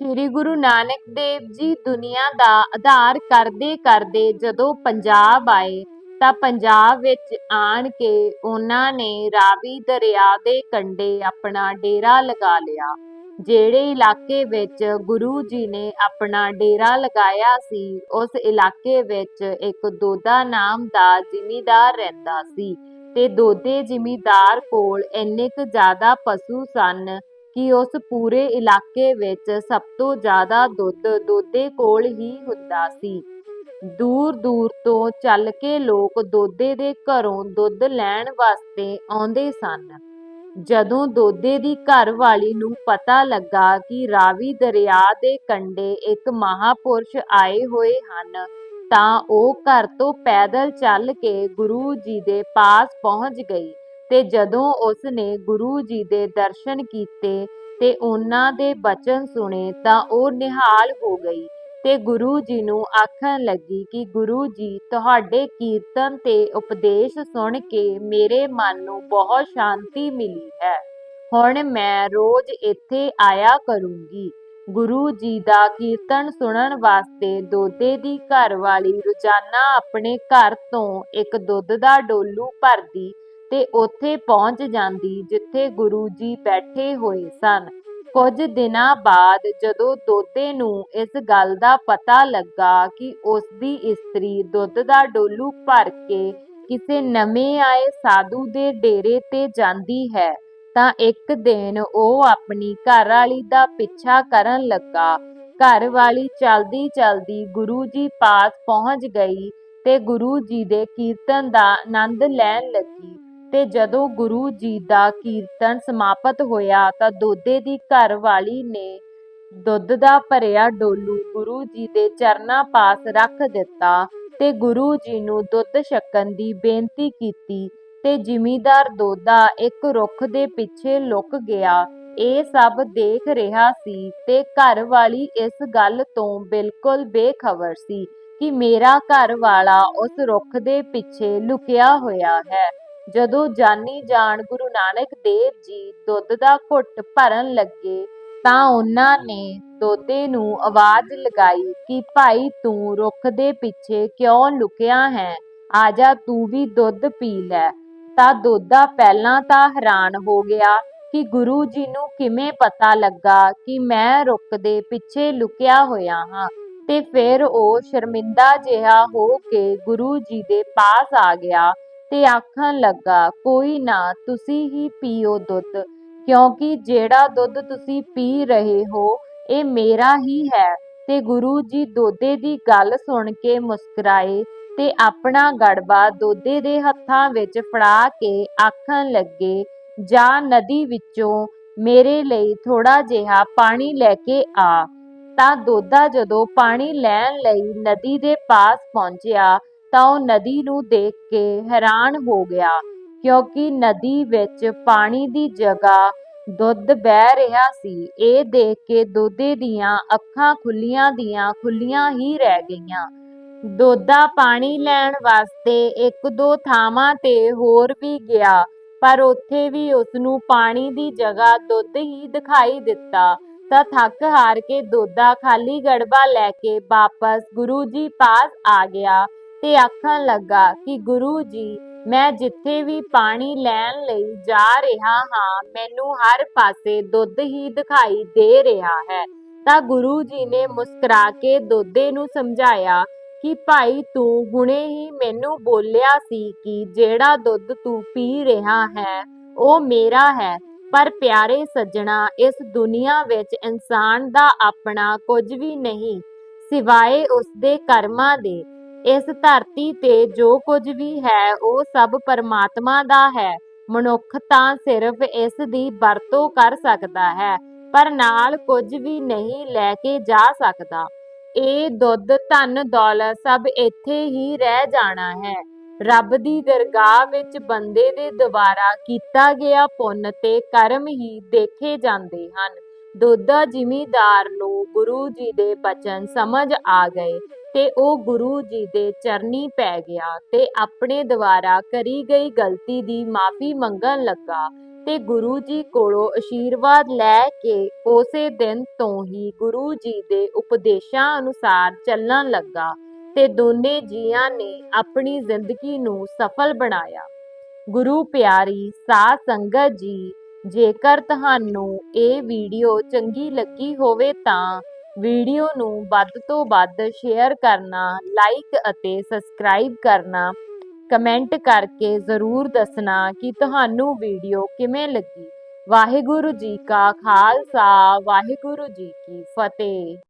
ਸ੍ਰੀ ਗੁਰੂ ਨਾਨਕ ਦੇਵ ਜੀ ਦੁਨੀਆ ਦਾ ਆਧਾਰ ਕਰਦੇ ਕਰਦੇ ਜਦੋਂ ਪੰਜਾਬ ਆਏ, ਤਾਂ ਪੰਜਾਬ ਵਿੱਚ ਆਣ ਕੇ ਉਹਨਾਂ ਨੇ ਰਾਵੀ ਦਰਿਆ ਦੇ ਕੰਢੇ ਆਪਣਾ ਡੇਰਾ ਲਗਾ ਲਿਆ, ਜਿਹੜੇ ਇਲਾਕੇ ਵਿੱਚ ਗੁਰੂ ਜੀ ਨੇ ਆਪਣਾ ਡੇਰਾ ਲਗਾਇਆ ਸੀ, ਉਸ ਇਲਾਕੇ ਵਿੱਚ ਇੱਕ ਦੋਦਾ ਨਾਮ ਦਾ ਜ਼ਿਮੀਦਾਰ ਰਹਿੰਦਾ ਸੀ ਤੇ ਦੋਦੇ ਜ਼ਿਮੀਦਾਰ ਕੋਲ ਇੰਨੇ ਕੁ ਜ਼ਿਆਦਾ ਪਸ਼ੂ ਸਨ ਕਿ ਉਸ ਪੂਰੇ ਇਲਾਕੇ ਵਿੱਚ ਸਭ ਤੋਂ ਜ਼ਿਆਦਾ ਦੁੱਧ ਦੋਦੇ ਕੋਲ ਹੀ ਹੁੰਦਾ ਸੀ। ਦੂਰ ਦੂਰ ਤੋਂ ਚੱਲ ਕੇ ਲੋਕ ਦੋਦੇ ਦੇ ਘਰੋਂ ਦੁੱਧ ਲੈਣ ਵਾਸਤੇ ਆਉਂਦੇ ਸਨ। ਜਦੋਂ ਦੋਦੇ ਦੀ ਘਰ ਵਾਲੀ ਨੂੰ ਪਤਾ ਲੱਗਾ ਕਿ ਰਾਵੀ ਦਰਿਆ ਦੇ ਕੰਢੇ ਇੱਕ ਮਹਾਪੁਰਸ਼ ਆਏ ਹੋਏ ਹਨ, ਤਾਂ ਉਹ ਘਰ ਤੋਂ ਪੈਦਲ ਚੱਲ ਕੇ ਗੁਰੂ ਜੀ ਦੇ ਪਾਸ ਪਹੁੰਚ ਗਈ। ਤੇ ਜਦੋਂ ਉਸ ਨੇ ਗੁਰੂ ਜੀ ਦੇ ਦਰਸ਼ਨ ਕੀਤੇ ਤੇ ਉਹਨਾਂ ਦੇ ਬਚਨ ਸੁਣੇ ਤਾਂ ਉਹ ਨਿਹਾਲ ਹੋ ਗਈ ਤੇ ਗੁਰੂ ਜੀ ਨੂੰ ਆਖਣ ਲੱਗੀ ਕਿ ਗੁਰੂ ਜੀ, ਤੁਹਾਡੇ ਕੀਰਤਨ ਤੇ ਉਪਦੇਸ਼ ਸੁਣ ਕੇ ਮੇਰੇ ਮਨ ਨੂੰ ਬਹੁਤ ਸ਼ਾਂਤੀ ਮਿਲੀ ਹੈ। ਹੁਣ ਮੈਂ ਰੋਜ਼ ਇੱਥੇ ਆਇਆ ਕਰੂੰਗੀ। ਗੁਰੂ ਜੀ ਦਾ ਕੀਰਤਨ ਸੁਣਨ ਵਾਸਤੇ ਦੋਦੇ ਦੀ ਘਰ ਵਾਲੀ ਰੋਜ਼ਾਨਾ ਆਪਣੇ ਘਰ ਤੋਂ ਇੱਕ ਦੁੱਧ ਦਾ ਡੋਲੂ ਭਰਦੀ ਤੇ ਉੱਥੇ ਪਹੁੰਚ ਜਾਂਦੀ ਜਿੱਥੇ ਗੁਰੂ ਜੀ ਬੈਠੇ ਹੋਏ ਸਨ। ਕੁਝ ਦਿਨਾਂ ਬਾਅਦ ਜਦੋਂ ਦੋਦੇ ਨੂੰ ਇਸ ਗੱਲ ਦਾ ਪਤਾ ਲੱਗਾ ਕਿ ਉਸ ਦੀ ਇਸਤਰੀ ਦੁੱਧ ਦਾ ਡੋਲੂ ਭਰ ਕੇ ਕਿਸੇ ਨਵੇਂ ਆਏ ਸਾਧੂ ਦੇ ਡੇਰੇ ਤੇ ਜਾਂਦੀ ਹੈ, ਤਾਂ ਇੱਕ ਦਿਨ ਉਹ ਆਪਣੀ ਘਰ ਵਾਲੀ ਦਾ ਪਿੱਛਾ ਕਰਨ ਲੱਗਾ। ਘਰ ਵਾਲੀ ਚਲਦੀ ਚਲਦੀ ਗੁਰੂ ਜੀ ਪਾਸ ਪਹੁੰਚ ਗਈ ਤੇ ਗੁਰੂ ਜੀ ਦੇ ਕੀਰਤਨ ਦਾ ਆਨੰਦ ਲੈਣ ਲੱਗੀ। ਤੇ ਜਦੋਂ ਗੁਰੂ ਜੀ ਦਾ ਕੀਰਤਨ ਸਮਾਪਤ ਹੋਇਆ ਤਾਂ ਦੋਦੇ ਦੀ ਘਰ ਵਾਲੀ ਨੇ ਦੁੱਧ ਦਾ ਭਰਿਆ ਡੋਲੂ ਗੁਰੂ ਜੀ ਦੇ ਚਰਨਾਂ ਪਾਸ ਰੱਖ ਦਿੱਤਾ ਤੇ ਗੁਰੂ ਜੀ ਨੂੰ ਦੁੱਧ ਛਕਣ ਦੀ ਬੇਨਤੀ ਕੀਤੀ ਤੇ ਜ਼ਿਮੀਦਾਰ ਦੋਦਾ ਇੱਕ ਰੁੱਖ ਦੇ ਪਿੱਛੇ ਲੁਕ ਗਿਆ। ਇਹ ਸਭ ਦੇਖ ਰਿਹਾ ਸੀ ਤੇ ਘਰ ਵਾਲੀ ਇਸ ਗੱਲ ਤੋਂ ਬਿਲਕੁਲ ਬੇਖਬਰ ਸੀ ਕਿ ਮੇਰਾ ਘਰ ਵਾਲਾ ਉਸ ਰੁੱਖ ਦੇ ਪਿੱਛੇ ਲੁਕਿਆ ਹੋਇਆ ਹੈ। ਜਦੋਂ ਜਾਨੀ ਜਾਣ ਗੁਰੂ ਨਾਨਕ ਦੇਵ ਜੀ ਦੁੱਧ ਦਾ ਘੁੱਟ ਭਰਨ ਲੱਗੇ ਤਾਂ ਉਹਨਾਂ ਨੇ ਦੋਦੇ ਨੂੰ ਆਵਾਜ਼ ਲਗਾਈ ਕਿ ਭਾਈ ਤੂੰ ਰੁੱਖ ਦੇ ਪਿੱਛੇ ਕਿਉਂ ਲੁਕਿਆ ਹੈ? ਆ ਜਾ ਤੂੰ ਵੀ ਦੁੱਧ ਪੀ ਲੈ। ਤਾਂ ਦੋਦਾ ਪਹਿਲਾਂ ਤਾਂ ਹੈਰਾਨ ਹੋ ਗਿਆ ਕਿ ਗੁਰੂ ਜੀ ਨੂੰ ਕਿਵੇਂ ਪਤਾ ਲੱਗਾ ਕਿ ਮੈਂ ਰੁੱਖ ਦੇ ਪਿੱਛੇ ਲੁਕਿਆ ਹੋਇਆ ਹਾਂ। ਤੇ ਫਿਰ ਉਹ ਸ਼ਰਮਿੰਦਾ ਜਿਹਾ ਹੋ ਕੇ ਗੁਰੂ ਜੀ ਦੇ ਪਾਸ ਆ ਗਿਆ। ਤੇ ਆਖਣ ਲੱਗਾ, ਕੋਈ ਨਾ, ਤੁਸੀਂ ਹੀ ਪੀਓ ਦੁੱਧ, ਕਿਉਂਕਿ ਜਿਹੜਾ ਦੁੱਧ ਤੁਸੀਂ ਪੀ ਰਹੇ ਹੋ, ਇਹ ਮੇਰਾ ਹੀ ਹੈ। ਤੇ ਗੁਰੂ ਜੀ ਦੋਦੇ ਦੀ ਗੱਲ ਸੁਣ ਕੇ ਮੁਸਕਰਾਏ ਤੇ ਆਪਣਾ ਗੜਬਾ ਦੋਦੇ ਦੇ ਹੱਥਾਂ ਵਿੱਚ ਫੜਾ ਕੇ ਆਖਣ ਲੱਗੇ, ਜਾ ਨਦੀ ਵਿੱਚੋਂ ਮੇਰੇ ਲਈ ਥੋੜਾ ਜਿਹਾ ਪਾਣੀ ਲੈ ਕੇ ਆ। ਤਾਂ ਦੋਦਾ ਜਦੋਂ ਪਾਣੀ ਲੈਣ ਲਈ ਨਦੀ ਦੇ ਪਾਸ ਪਹੁੰਚਿਆ ਤਾਂ ਉਹ ਨਦੀ ਨੂੰ ਦੇਖ ਕੇ ਹੈਰਾਨ ਹੋ ਗਿਆ, ਕਿਉਂਕਿ ਨਦੀ ਵਿੱਚ ਪਾਣੀ ਦੀ ਜਗ੍ਹਾ ਦੁੱਧ ਵਹਿ ਰਿਹਾ ਸੀ। ਇਹ ਦੇਖ ਕੇ ਦੋਦੇ ਦੀਆਂ ਅੱਖਾਂ ਖੁੱਲੀਆਂ ਦੀਆਂ ਖੁੱਲੀਆਂ ਹੀ ਰਹਿ ਗਈਆਂ। ਦੋਦਾ ਪਾਣੀ ਲੈਣ ਵਾਸਤੇ ਇੱਕ ਦੋ ਥਾਵਾਂ ਤੇ ਹੋਰ ਵੀ ਗਿਆ, ਪਰ ਉੱਥੇ ਵੀ ਉਸ ਨੂੰ ਪਾਣੀ ਦੀ ਜਗ੍ਹਾ ਦੁੱਧ ਹੀ ਦਿਖਾਈ ਦਿੱਤਾ। ਤਾਂ ਥੱਕ ਹਾਰ ਕੇ ਦੋਦਾ ਖਾਲੀ ਗੜਬਾ ਲੈ ਕੇ ਵਾਪਸ ਗੁਰੂ ਜੀ ਪਾਸ ਆ ਗਿਆ। ਤੇ ਆਖਣ ਲੱਗਾ ਕਿ ਗੁਰੂ ਜੀ, ਮੈਂ ਜਿੱਥੇ ਵੀ ਪਾਣੀ ਲੈਣ ਲਈ ਜਾ ਰਿਹਾ ਹਾਂ, ਮੈਨੂੰ ਹਰ ਪਾਸੇ ਦੁੱਧ ਹੀ ਦਿਖਾਈ ਦੇ ਰਿਹਾ ਹੈ। ਤਾਂ ਗੁਰੂ ਜੀ ਨੇ ਮੁਸਕਰਾ ਕੇ ਦੋਦੇ ਨੂੰ ਸਮਝਾਇਆ ਕਿ ਭਾਈ ਤੂੰ ਹੁਣੇ ਹੀ ਮੈਨੂੰ ਬੋਲਿਆ ਸੀ ਕਿ ਜਿਹੜਾ ਦੁੱਧ ਤੂੰ ਪੀ ਰਿਹਾ ਹੈ, ਉਹ ਮੇਰਾ ਹੈ। ਪਰ ਪਿਆਰੇ ਸੱਜਣਾ, ਇਸ ਦੁਨੀਆ ਵਿੱਚ ਇਨਸਾਨ ਦਾ ਆਪਣਾ ਕੁਝ ਵੀ ਨਹੀਂ, ਸਿਵਾਏ ਉਸ ਦੇ ਕਰਮਾਂ ਦੇ। ਇਸ ਧਰਤੀ ਤੇ ਜੋ ਕੁਝ ਵੀ ਹੈ, ਉਹ ਸਭ ਪਰਮਾਤਮਾ ਦਾ ਹੈ। ਮਨੁੱਖ ਤਾਂ ਸਿਰਫ ਇਸ ਦੀ ਵਰਤੋਂ ਕਰ ਸਕਦਾ ਹੈ, ਪਰ ਨਾਲ ਕੁਝ ਵੀ ਨਹੀਂ ਲੈ ਕੇ ਜਾ ਸਕਦਾ। ਇਹ ਦੁੱਧ, ਧਨ, ਦੌਲਤ ਸਭ ਇੱਥੇ ਹੀ ਰਹਿ ਜਾਣਾ ਹੈ। ਰੱਬ ਦੀ ਦਰਗਾਹ ਵਿੱਚ ਬੰਦੇ ਦੇ ਦੁਆਰਾ ਕੀਤਾ ਗਿਆ ਪੁੰਨ ਤੇ ਕਰਮ ਹੀ ਦੇਖੇ ਜਾਂਦੇ ਹਨ। ਦੋਦਾ ਜ਼ਿਮੀਦਾਰ ਨੂੰ ਗੁਰੂ ਜੀ ਦੇ ਬਚਨ ਸਮਝ ਆ ਗਏ ਤੇ ਉਹ ਗੁਰੂ ਜੀ ਦੇ ਚਰਨੀ ਪੈ ਗਿਆ ਤੇ ਆਪਣੇ ਦੁਆਰਾ ਕਰੀ ਗਈ ਗਲਤੀ ਦੀ ਮਾਫੀ ਮੰਗਣ ਲੱਗਾ ਤੇ ਗੁਰੂ ਜੀ ਕੋਲੋਂ ਅਸ਼ੀਰਵਾਦ ਲੈ ਕੇ ਉਸੇ ਦਿਨ ਤੋਂ ਹੀ ਗੁਰੂ ਜੀ ਦੇ ਉਪਦੇਸ਼ਾਂ ਅਨੁਸਾਰ ਚੱਲਣ ਲੱਗਾ ਤੇ ਦੋਨੇ ਜੀਆਂ ਨੇ ਆਪਣੀ ਜ਼ਿੰਦਗੀ ਨੂੰ ਸਫਲ ਬਣਾਇਆ। ਗੁਰੂ ਪਿਆਰੀ, ਸਾਧ ਸੰਗਤ ਜੀ ਜੇਕਰ ਤੁਹਾਨੂੰ ਇਹ ਵੀਡੀਓ ਚੰਗੀ ਲੱਗੀ ਹੋਵੇ ਤਾਂ ਵੀਡੀਓ ਨੂੰ ਵੱਧ ਤੋਂ ਵੱਧ ਸ਼ੇਅਰ ਕਰਨਾ, ਲਾਈਕ ਅਤੇ ਸਬਸਕ੍ਰਾਈਬ ਕਰਨਾ, ਕਮੈਂਟ ਕਰਕੇ ਜ਼ਰੂਰ ਦੱਸਣਾ ਕਿ ਤੁਹਾਨੂੰ ਵੀਡੀਓ ਕਿਵੇਂ ਲੱਗੀ। ਵਾਹਿਗੁਰੂ ਜੀ ਕਾ ਖਾਲਸਾ, ਵਾਹਿਗੁਰੂ ਜੀ ਕੀ ਫਤਿਹ।